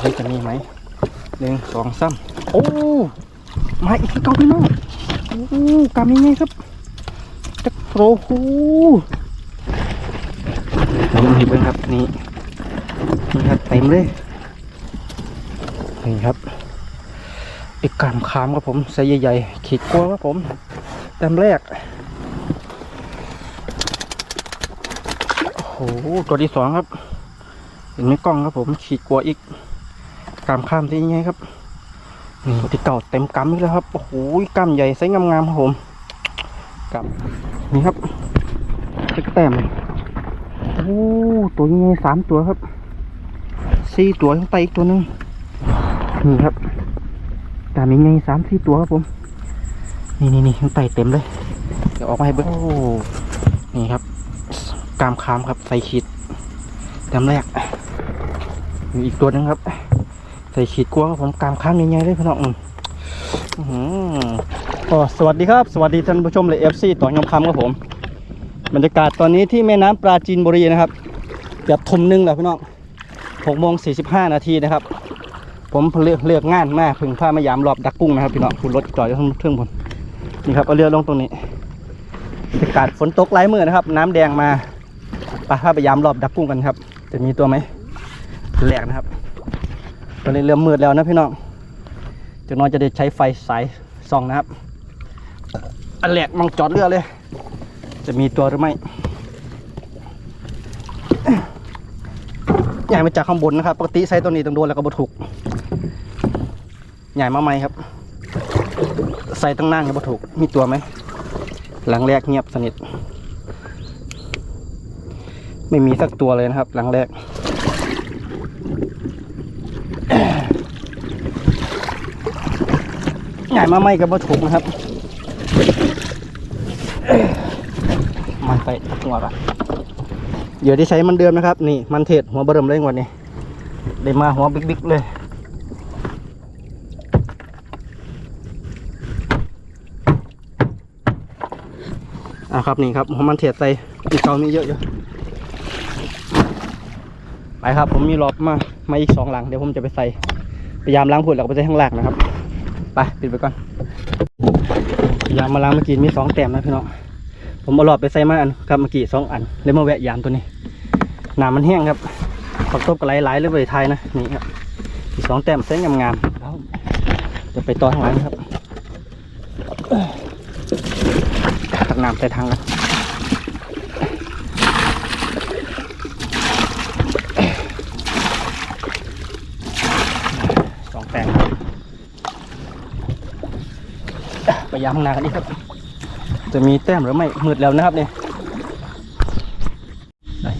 เฮ้ยจะมีไหมหนึ่งสองสามโอ้มาอีกที่เก่าพี่น้องโอ้กำยังไงครับจักโรหูนี่นี่เพิ่งครับนี่นี่ครับเต็มเลยนี่ครับอีกกามขามครับผมไซส์ใหญ่ๆขีดกลัวครับผมแต้มแรกโอ้โหตัวที่สองครับเห็นไหมกล้องครับผมขีดกลัวอีก กามข้ามที่ยังไงครับนี่ที่เก่าเต็มกำอีกแล้วครับโอ้โหกำใหญ่ไซส์งามๆครับผมกำนี่ครับตึกแต้มโอ้ตัวยังไงสามตัวครับสี่ตัวข้างใต้อีกตัวหนึงนี่ครับกำยังไงสามสี่ตัวครับผม นี่นี่นี่ข้างใต้เต็มเลยเดี๋ยวออกมาให้เบิ้งนี่ครับกามคามครับใส่ขีดแต้มแรกมีอีกตัวหนึงครับ ใส่ขีดกลัวผมกามข้ามใหญ่ๆเลยพี่น้องอืมอื้อหือก็สวัสดีครับ สวัสดีท่านผู้ชมเลยเอฟซีต่อยำคำครับผม บรรยากาศตอนนี้ที่แม่น้ำปราจีนบุรีนะครับเกือบทุ่มหนึงแล้วพี่น้องหกโมงสี่สิบห้านาทีนะครับ ผมเลือกเลือกงานมากพึ่งพามายามรอบดักกุ้งนะครับพี่น้องคุณรถจอดอยู่ข้งเทิงผมนี่ครับเอาเรือลงตรงนี้บรรยากาศฝนตกไร้เมื่อนะครับ น้ำแดงมาปพาไปยามรอบดักกุ้งกันครับ จะมีตัวไหมแหลกนะครับ ตอนนี้เริ่มมืดแล้วนะพี่น้องจากน้อยจะได้ใช้ไฟสายส่องนะครับ อันแหลกมองจอดเรือเลย จะมีตัวหรือไม่ใหญ่มาจากข้างบนนะครับ ปกติใช้ตัวนี้ต้องโดนแล้วก็บถูก ใหญ่มาไหมครับ ใส่ตั้งนั่งก็บถูก มีตัวไหม หลังแรกเงียบสนิท ไม่มีสักตัวเลยนะครับ หลังแรก ใหญ่มาไม่กับว่าถูกนะครับ มันไปหัวก่อนเดี๋ยวที่ใช้มันเดิมนะครับ นี่มันเทศหัวเบอร์เริ่มเลยงวันนี้ได้มาหัวบิ๊กๆเลยอะครับนี่ครับหัวมันเทศใส่อีกเขามีเยอะอยู่ไปครับ ผมมีรอบมา มาอีกสองหลังเดี๋ยวผมจะไปใส่พยายามล้างผุดแล้วก็ไปใส่ข้างล่างนะครับไปปิดไปก่อนพยายามมาล้างเมื่อกี้มีสองแต้มนะพี่น้องผมเอาหลอดไปใส่มาอันครับเมื่อกี้สองอันเลยมาแวะยามตัวนี้น้ำมันแห้งครับผักตบกับไหลๆเลยไปไทยนะนี่ครับมีสองแต้มเส้นงามๆแล้วจะไปต่อทางหลังครับตักน้ำใส่ทางกันสองแต้ม ไปยามข้างหน้ากันดีครับ จะมีแต้มหรือไม่มืดแล้วนะครับเนี่ย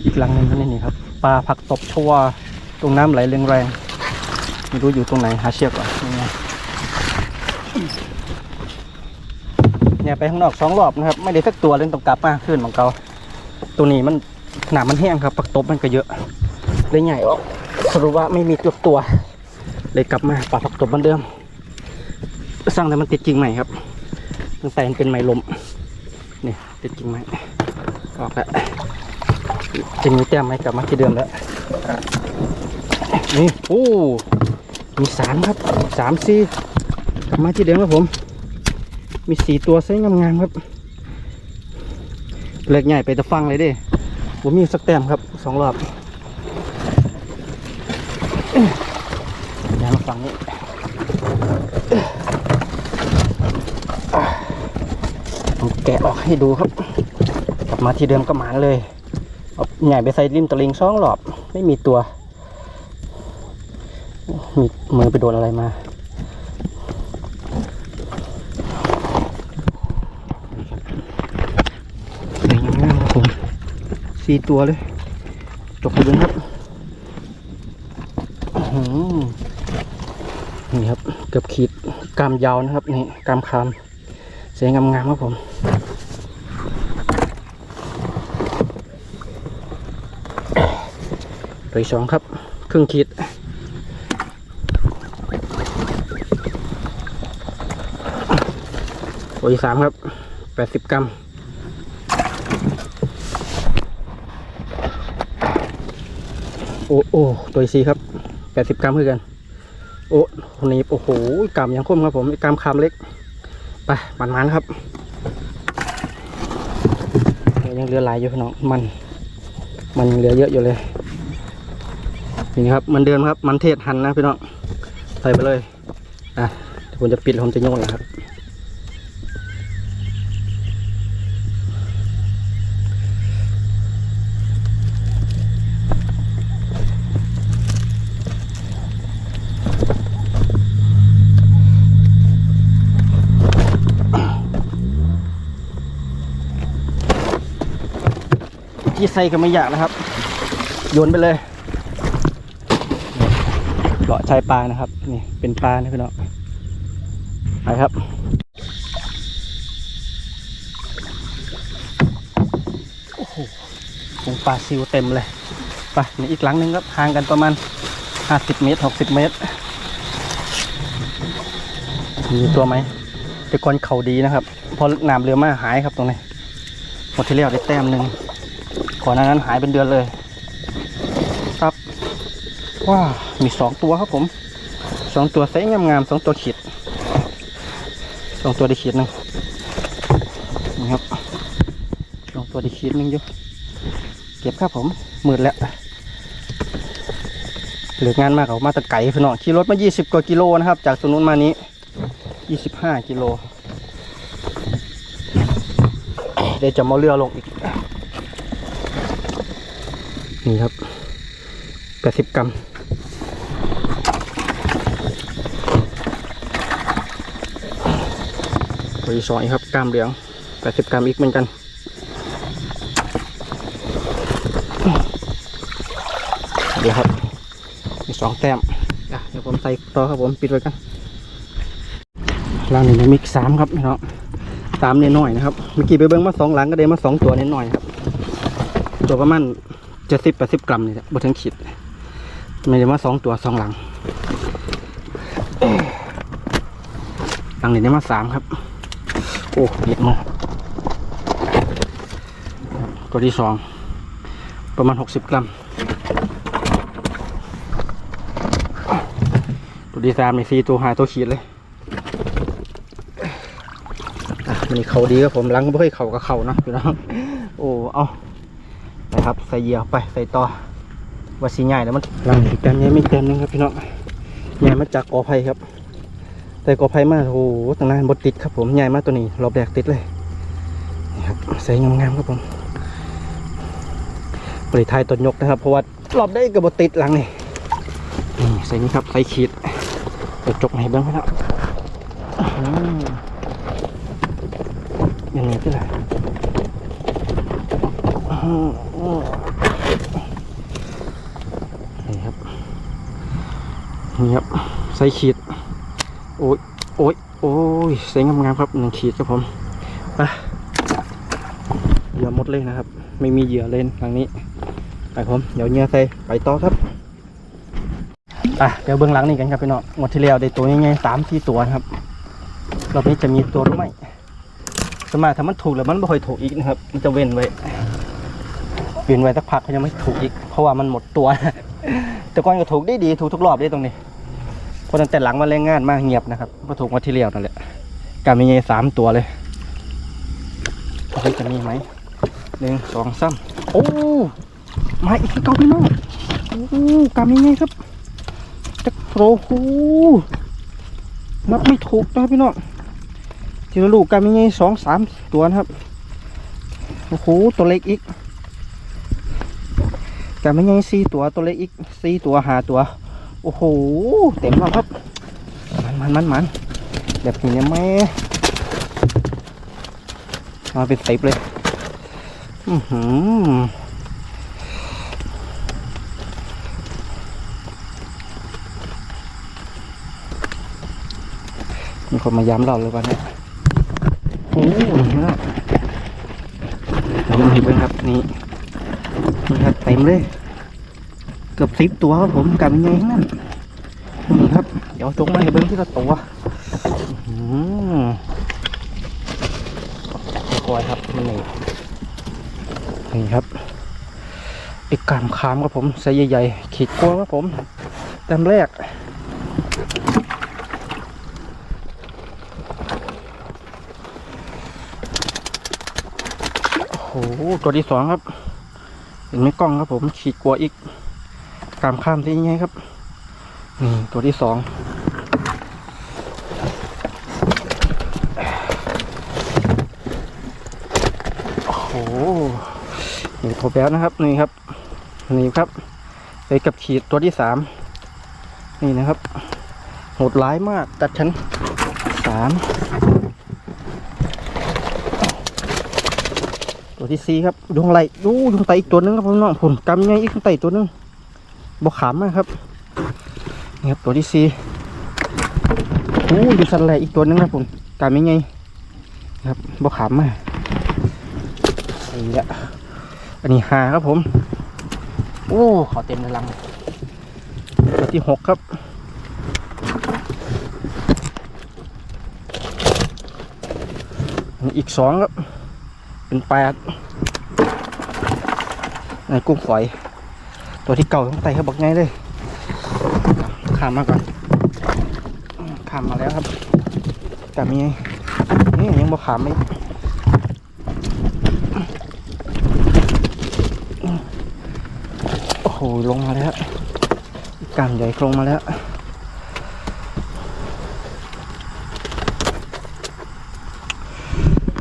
อีกลังหนึงนี่นี่ครับปลาผักตบชวาตรงน้ำไหลแรงๆไม่รู้อยู่ตรงไหนหาเชือกก่อนนี่ไงเนี่ยไปข้างนอกสองรอบนะครับ ไม่ได้สักตัวเลยต้องกลับมาขึ้นของเกาตัวนี้มันหนามันแห้งครับผักตบมันก็เยอะเลยใหญ่ออกสรุปว่าไม่มีตัวตัว เลยกลับมาปลาผักตบเหมือนเดิม สร้างแต่มันติดจริงใหม่ครับ ตั้งแต่มันเป็นไม้ลมนี่ติดจริงใหมออกแล้วจะมีแต้มไหมกลับมาที่เดิมแล้วนี่โอ้มีสามครับสามสี่กลับมาที่เดิมครับผม มีสี่ตัวไซส์งามๆครับเล็กใหญ่ไปตะฟังเลยดิผมมีสักแต้มครับสองรอบย้ายมาฝั่งนี้ ผม แกะออกให้ดูครับ กลับมาที่เดิมก็หมานเลยเอาใหญ่ไปใส่ริมตะลิงสองหลอบไม่มีตัว มีมือไปโดนอะไรมาเด้งงามครับสี่ตัวเลย จบไปเลยครับอื้อหือนี่ครับ เกือบขีดกามยาวนะครับ นี่กามคาม เสียงามๆครับผม ตัวสองครับ ครึ่งขีดตัวสามครับแปดสิบกรัมโอ้โอ้ตัวสี่ครับแปดสิบกรัมคือกัน โอ้คนนี้โอ้โหกรัมยังคมครับผมกรัมคำเล็ก ไปมันมันครับยังเหลือหลายอยู่พี่น้องมัน มันเหลือเยอะอยู่เลยนี่ครับมันเดิมครับมันเทศหันนะพี่น้องใส่ไปเลยอะผมจะปิดผมจะโยนแล้วครับ ที่ใส่ก็ไม่อยากนะครับ โยนไปเลยเลาะชายปลานะครับ นี่เป็นปลานะพี่น้องไปครับโอ้โหวงปลาซิวเต็มเลยไปนี่อีกหลังหนึ่งครับห่างกันประมาณ 50 เมตร 60 เมตร มีตัวไหมแต่ก่อนเขาดีนะครับ พอน้ำเรือมาหายครับตรงนี้หมดที่แล้วได้แต้มหนึ่ง ก่อนหน้านั้นหายเป็นเดือนเลย ครับว้ามีสองตัวครับผมสองตัวไซส์งามๆสองตัวขีดสองตัวได้ขีดหนึ่งนี่ครับสองตัวได้ขีดหนึ่งอยู่เก็บครับผมมืดแล้วเหลืองานมากเอามาแตะไก่พี่น้องขี่รถมา20กว่ากิโลนะครับ จากตรงนู้นมานี้ 25กิโลเดี๋ยวจะมาเอาเรือลงอีก นี่ครับแปดสิบกรัมปีสองครับกล้ามเหลืองแปดสิบกรัมอีกเหมือนกัน เดี๋ยวครับ มีสองแต้มอะเดี๋ยวผมใส่ต่อครับผมปิดไว้กันล่างนี่มีสามครับพี่น้องสามเนี่ยน้อยนะครับ เมื่อกี้ไปเบิ้งมาสองหลังก็ได้มาสองตัวเนี่ยน้อยครับ ตัวประมาณ จ็ดสิบแปดสิบกรัมนี่แหละบนทั้งขีดไม่ได้มาสองตัวสองหลัง หลังนี้ได้มาสามครับ โอ้เย็ดมากตัวที่สองประมาณหกสิบกรัม ตัวที่สามในสี่ตัวหายตัวขีดเลยอะมันเขาดีครับผมหลังไม่เคยเข่ากับเข่านะพี่น้องโอ้เอา ไปครับใส่เหยื่อไปใส่ต่อว่าสีใหญ่แล้วมันหลังอีกแต้มใหญ่ไม่แต้มหนึงครับพี่น้องใหญ่มาจากกอไผ่ครับ แต่กอไผ่มาโอ้โหตั้งนานบดติดครับผมใหญ่มากตัวนี้รอบแรกติดเลยครับใส่งามๆครับผมปริทายต้นยกนะครับ เพราะว่ารอบได้กับบดติดหลังนี่นี่ใส่นี่ครับใส่ขีดเดี๋ยวจกมาให้บ้างครับอืมยังไงก็ได้อืมอืมนี่ครับ นี่ครับใส่ขีด โอ้ยโอ้ยโอ้ยเสียงงามๆครับหนึ่งขีดครับผมไปเหยื่อหมดเลยนะครับ ไม่มีเหยื่อเลยทางนี้ไปผมเดี๋ยวเหยื่อใส่ไปต่อครับอะเดี๋ยวเบื้องหลังนี่กันครับพี่น้องงวดที่แล้วได้ตัวง่ายๆสามสี่ตัวนะครับรอบนี้จะมีตัวหรือไม่สมาถ้ามันถูกแล้วมันไม่ค่อยถูกอีกนะครับ มันจะเว้นไว้เว้นไว้สักพักเขายังไม่ถูกอีก เพราะว่ามันหมดตัว แต่ก่อนก็ถูกได้ดีถูกทุกรอบได้ตรงนี้เพราะตั้งแต่หลังมาแรงงานมากเงียบนะครับก็ถูกมาที่เรียวนั่นแหละการมีเงยสามตัวเลยเฮ้ยจะมีไหมหนึ่งสองสามโอ้มาอีกเก้าพี่น้องโอ้กามีเงยครับจะโอ้โหนับไม่ถูกนะครับพี่น้องทีละลูกการมีเงยสองสามตัวนะครับโอ้โหตัวเล็กอีก การมีเงยสี่ตัวตัวเล็กอีกสี่ตัวหาตัว โอ้โห เต็มแล้วครับมันมันมันมันแบบนี้เนี่ยแม่มาเป็นสิบเลย อือหือมีคนมาย้ำเราเลยวันนี้โอ้โหนี่นะเรามาเห็นไหมครับนี่ นี่ครับเต็มเลย เกือบสิบตัวครับผมกับยังไงทั้งนั้นนี่ครับ เดี๋ยวจงมาให้เบิ้งที่ละตัวอื้อหือคอยครับมันนี่นี่ครับไอีกามขามครับผมไซส์ใหญ่ๆขีดกลัวครับผมแต้มแรกโอ้โหตัวที่สองครับ เห็นไหมกล้องครับผมขีดกลัวอีกกามข้ามที่ยังไงครับนี่ตัวที่สองโอ้โหนี่โทรแป๊วนะครับนี่ครับนี่ครับไปกับขีดตัวที่สามนี่นะครับโหดร้ายมากตัดชั้นสาม ตัวที่สี่ครับดวงไหลดูดวงไตอีกตัวหนึงครับพี่น้องผลกำไงอีกดวงไตตัวนึงบกขามมากครับนี่ครับตัวที่สี่โอ้ดูสันแหลอีกตัวหนึงครับผมกำยังไงครับบกขามมากนี่ละอันนี้หาครับผม โอ้ขอเต็มในลังตัวที่หกครับอีกสองครับ เป็นแปดในกุ้งฝอย ตัวที่เก่าต้องไต่เขาบอกไงเลยข้ามมาก่อนข้ามมาแล้วครับกลับมีนี่ยังบ่ขามไม่โอ้โหลงมาแล้วกามใหญ่ลงมาแล้ว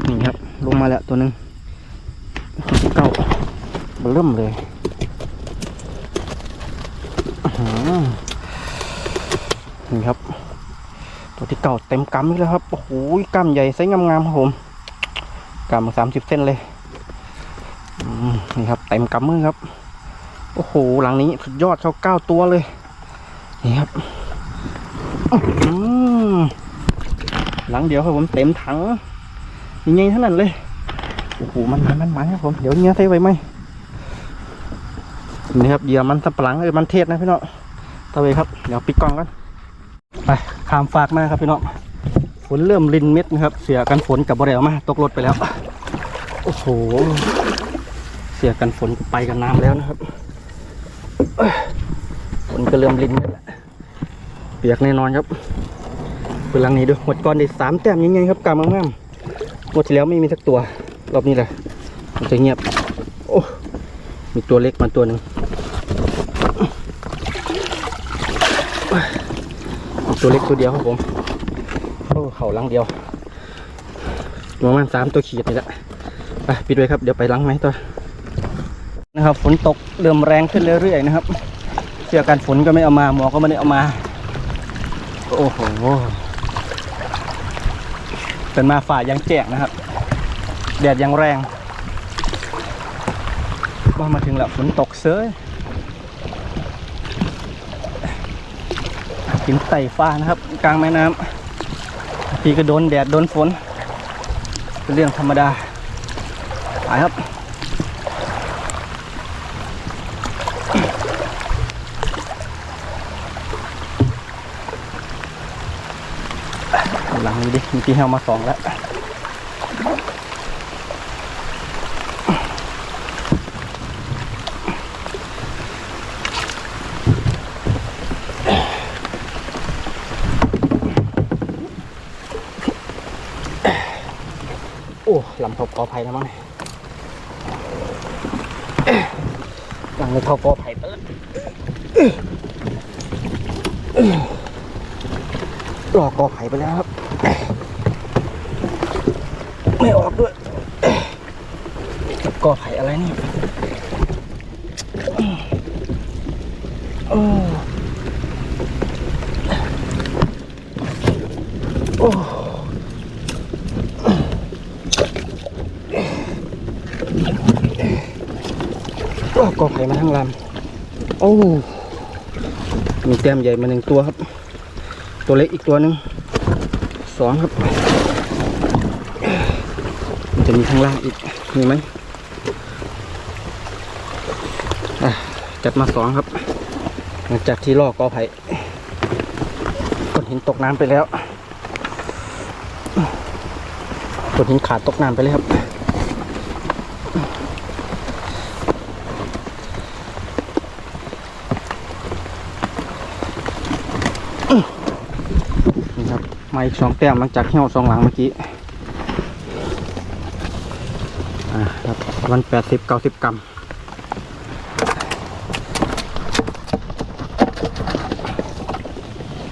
นี่ครับ ลงมาแล้ว ตัวหนึ่งตัวที่เก้าเริ่มเลยนี่ครับ ตัวที่เก่าเต็มกำอีกแล้วครับ โอ้โหกำใหญ่ไซส์งามๆครับผมกำสามสิบเส้นเลยนี่ครับเต็มกำมือครับ โอ้โหหลังนี้สุดยอดเขาเก้าตัวเลย นี่ครับอื้อหือหลังเดียวครับผมเต็มถังยังไงเท่านั้นเลย โอ้โหมันมันมันมันครับผมเดี๋ยวเงี้ยใส่ไว้ไหมนี่ครับเหยื่อมันสับปะหลังเออมันเทศนะพี่น้องตะเวครับเดี๋ยวปิดกล้องกันไปข้ามฝากมาครับพี่น้องฝนเริ่มรินเม็ดนะครับ เสียกันฝนกับบริเวมาตกรถไปแล้วโอ้โห เสียกันฝนไปกันน้ำแล้วนะครับฝนก็เริ่มรินเม็ดแล้วเปียกแน่นอนครับเปลังนี้ด้วยหมดก่อนได้สามแต้มยังไงครับกำมงามๆงวดที่แล้วไม่มีสักตัว รอบนี้เลยมันจะเงียบ โอ้ มีตัวเล็กมาตัวหนึ่งตัวเล็กตัวเดียวครับผมโอ้เข่าลังเดียวประมาณสามตัวขีดนี่แหละไปปิดไว้ครับ เดี๋ยวไปล้างไหมตัวนะครับ ฝนตกเริ่มแรงขึ้นเรื่อยๆนะครับ เสื้อกันฝนก็ไม่เอามา หมอก็ไม่ได้เอามา โอ้โหเป็นมาฝ่ายังแจกนะครับ แดดยังแรงว่ามาถึงแล้วฝนตกเซยกินไต่ฟ้านะครับ กลางแม่น้ำทีก็โดนแดดโดนฝน เป็นเรื่องธรรมดาไปครับหลังนี้ดิมื่อกี้เฮามาสองแล้ว อ้ลำทบกอไผ่แล้วมั้งหลังในทอกอไผ่ไปแล้วรอกอไผ่ไปแล้วครับ ไม่ออกด้วยกอไผ่อะไรนี่ โอ้กอไผ่มาทั้งลำโอ้มีแต้มใหญ่มาหนึ่งตัวครับ ตัวเล็กอีกตัวหนึ่งสองครับ มันจะมีข้างล่างอีกมีไหมจัดมาสองครับหลังจากที่ลอกกอไผ่ก้อนหินตกน้ำไปแล้วก้อนหินขาดตกน้ำไปเลยครับ น นี่ครับมา อีกสองแต้มหลังจากเหี่ยวสองหลังเมื่อกี้ครับวันแปดสิบเก้าสิบกรัม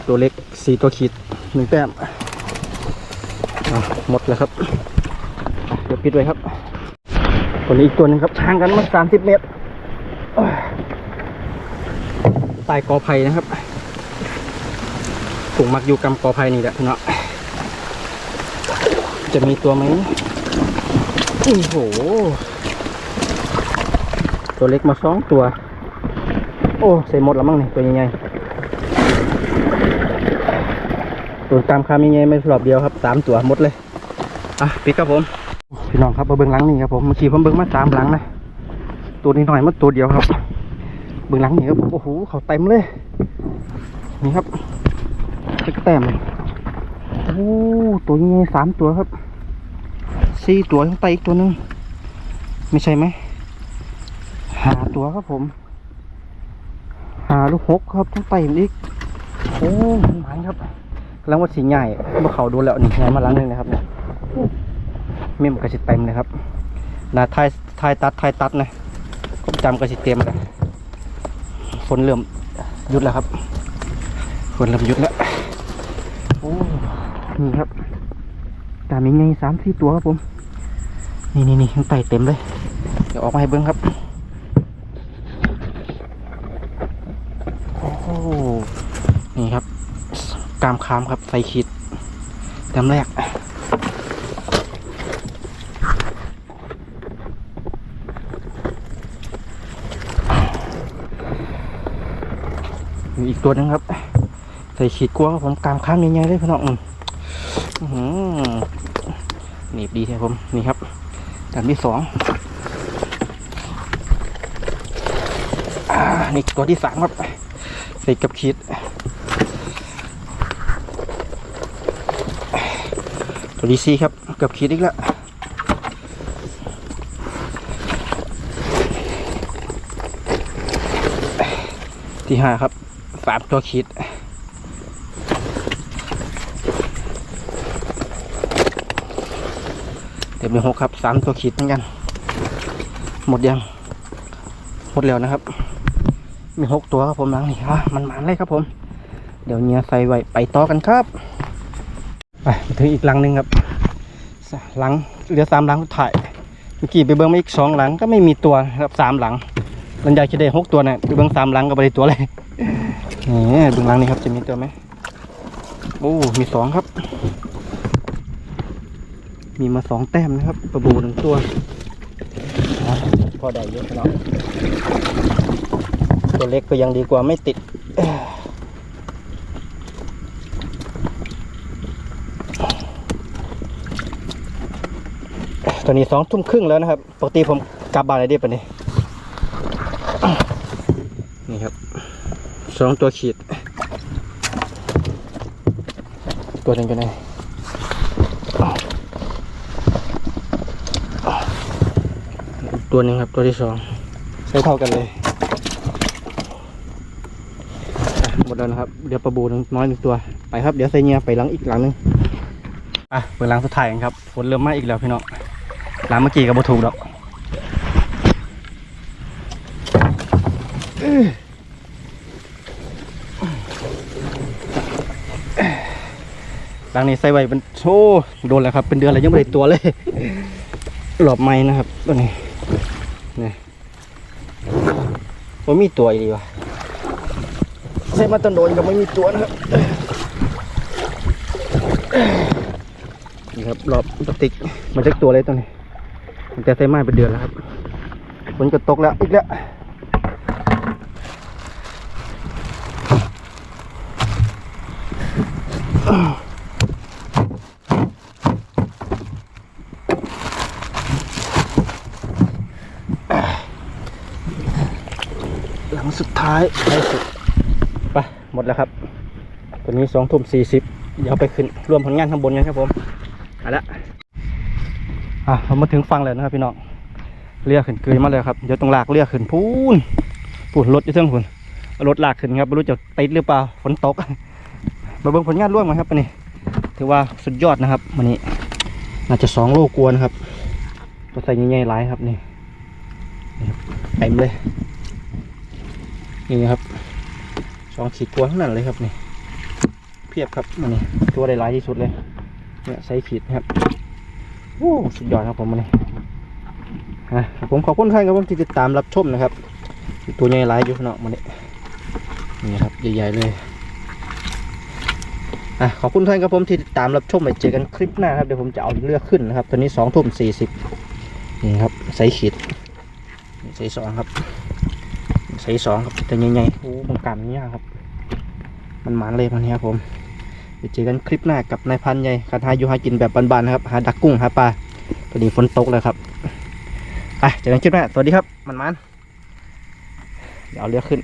ตัวเล็กสี่ตัวขีดหนึ่งแต้มหมดแล้วครับ เดี๋ยวปิดไว้ครับตัวนี้อีกตัวหนึงครับห่างกันมาสามสิบเมตรโอ้ยใต้กอไผ่นะครับ ถุงมักอยู่กำกอไผ่นี่แหละพี่เนาะจะมีตัวไหมโอ้โห ตัวเล็กมาสองตัว โอ้ ใส่หมดแล้วมั้งเนี่ยตัวใหญ่ๆตัวตามคามีไงไม่รอบเดียวครับสามตัวหมดเลย อะปิดครับผม พี่น้องครับมาเบิ้งหลังนี่ครับผมเมื่อกี้ผมเบิ้งมาสามหลังนะตัวนี้หน่อยมาตัวเดียวครับ เบิ้งหลังนี่ครับโอ้โหเขาเต็มเลย นี่ครับ จะแต้มโอ้ตัวยังไงสามตัวครับสี่ตัวข้างใต้อีกตัวหนึงไม่ใช่ไหมหาตัวครับผม หาลูกหกครับทั้งไตอีกโอ้หมานครับกลังว่าสีใหญ่เมื่อเขาดูแล้วนี่ไงมาหลังหนึงนะครับเนี่ยเมมกระสิเต็มเลยครับนาทายทายตัดทายตัดนะก็จำกระสิเต็มเลยฝนเริ่มหยุดแล้วครับฝนเริ่มหยุดแล้ว นี่ครับตามีไงสามสี่ตัวครับผม นี่นี่นี่ข้างใต้เต็มเลย เดี๋ยวออกมาให้เบิ้งครับ โอ้โหนี่ครับ กามคามครับใส่ขีดแต้มแรกมีอีกตัวหนึงครับ ใส่ขีดกลัวครับผมกามข้ามยังไงเลยพี่น้องอืมอื้อ หือหนีบดีใช่ผม นี่ครับจานที่สองอนี่ตัวที่สามครับใส่กับขีดตัวที่สี่ครับกับขีดอีกแล้วที่ห้าครับสามตัวขีด เดี๋ยวมีหกครับสามตัวขีดเหมือนกัน หมดยัง หมดแล้วนะครับ มีหกตัวครับผมหลังนี่อะมันหมานเลยครับผม เดี๋ยวเนียใส่ไว้ไปต่อกันครับไปมาถึงอีกหลังหนึ่งครับหลังเหลือสามหลังสุดท้ายเมื่อกี้ไปเบิ้งมาอีกสองหลังก็ไม่มีตัวครับสามหลังบรรยายจะได้หกตัวนี่ยไปเบิ้งสามหลังก็ไม่ได้ตัวเลยนี่เบิ้งหลังนี้ครับจะมีตัวไหมโอ้มีสองครับ มีมาสองแต้มนะครับปลาบูหนึ่งตัวอะพอได้เยอะแล้วตัวเล็กก็ยังดีกว่าไม่ติดเอ้ยตอนนี้สองทุ่มครึ่งแล้วนะครับ ปกติผมกลับบ้านอะไรดีปะนี่นี่ครับสองตัวขีด ตัวหนึ่งกันไหน ตัวหนึ่งครับตัวที่สองใช้เท่ากันเลยหมดแล้วนะครับเดี๋ยวปลาบูนน้อยหนึ่งตัวไปครับเดี๋ยวใส่เงียไปหลังอีกหลังหนึงอะเปิดหลังสุดท้ายกันครับฝนเริ่มมาอีกแล้วพี่น้องหลังเมื่อกี้กับบถูกดอกอื้อหลังนี้ใส่ไว้เป็นโชโดนแล้วครับ เป็นเดือนแล้วยังไม่ได้ตัวเลยหลอบไม้นะครับตัวนี้ ผมมีตัวอีกดีวะใช้มาตันโดนก็ไม่มีตัวนะครับนี่ครับหลอบพลาสติกมาจากตัวเลยตัวนี้มันจะใส่ไม้เป็นเดือนแล้วครับฝนก็ตกแล้วอีกแล้ว หลังสุดท้ายท้สุดไปหมดแล้วครับ ตัวนี้สองทุ่มสี่สิบเดี๋ยวไปขึ้นรวมผลงานข้างบนกันครับผมเอาละอะเรามาถึงฟังแล้วนะครับพี่น้องเรียขึ้นเกยมาเลยครับเดี๋ยวต้องลากเรียขึ้นพูนพูนรถอยู่เท่งพูนรถลากขึ้นครับไม่รู้จะติดหรือเปล่าฝนตกมาเบิ่งผลงานร่วมกันครับอันนี้ ถือว่าสุดยอดนะครับวันนี้น่าจะสองโลกวนครับตัวใส่ใหญ่ๆหลายครับนี่เต็มเลย นี่ครับสองขีดกวทั้งนั้นเลยครับนี่เพียบครับมันนี่ตัวได้หลายที่สุดเลยเนี่ยไซส์ขีดครับโอ้สุดยอดครับผมมันนี่ฮะผมขอบคุณท่านครับผมที่ติดตามรับชมนะครับ ตัวใหญ่หลายอยู่เนาะมันนี่นี่ครับใหญ่ๆเลยอะขอบคุณท่านครับผมที่ติดตามรับชมไปเจอกันคลิปหน้าครับเดี๋ยวผมจะเอาเลือกขึ้นนะครับ ตอนนี้สองทุ่มสี่สิบนี่ครับไซส์ขีดนี่ไซส์สองครับ ใส่สองครับแต่ใหญ่ๆโอ้มันกล้ามนี่ยครับ มันหมานเลยมันเนี้ยครับผมเดี๋ยวเจอกันคลิปหน้ากับนายพันใหญ่คันหาอยู่หากินแบบบานๆนะครับ หาดักกุ้งหาปลาตอนนี้ฝนตกแล้วครับไปเจอกันคลิปหน้าสวัสดีครับมันมันๆเดี๋ยวเอาเรือขึ้น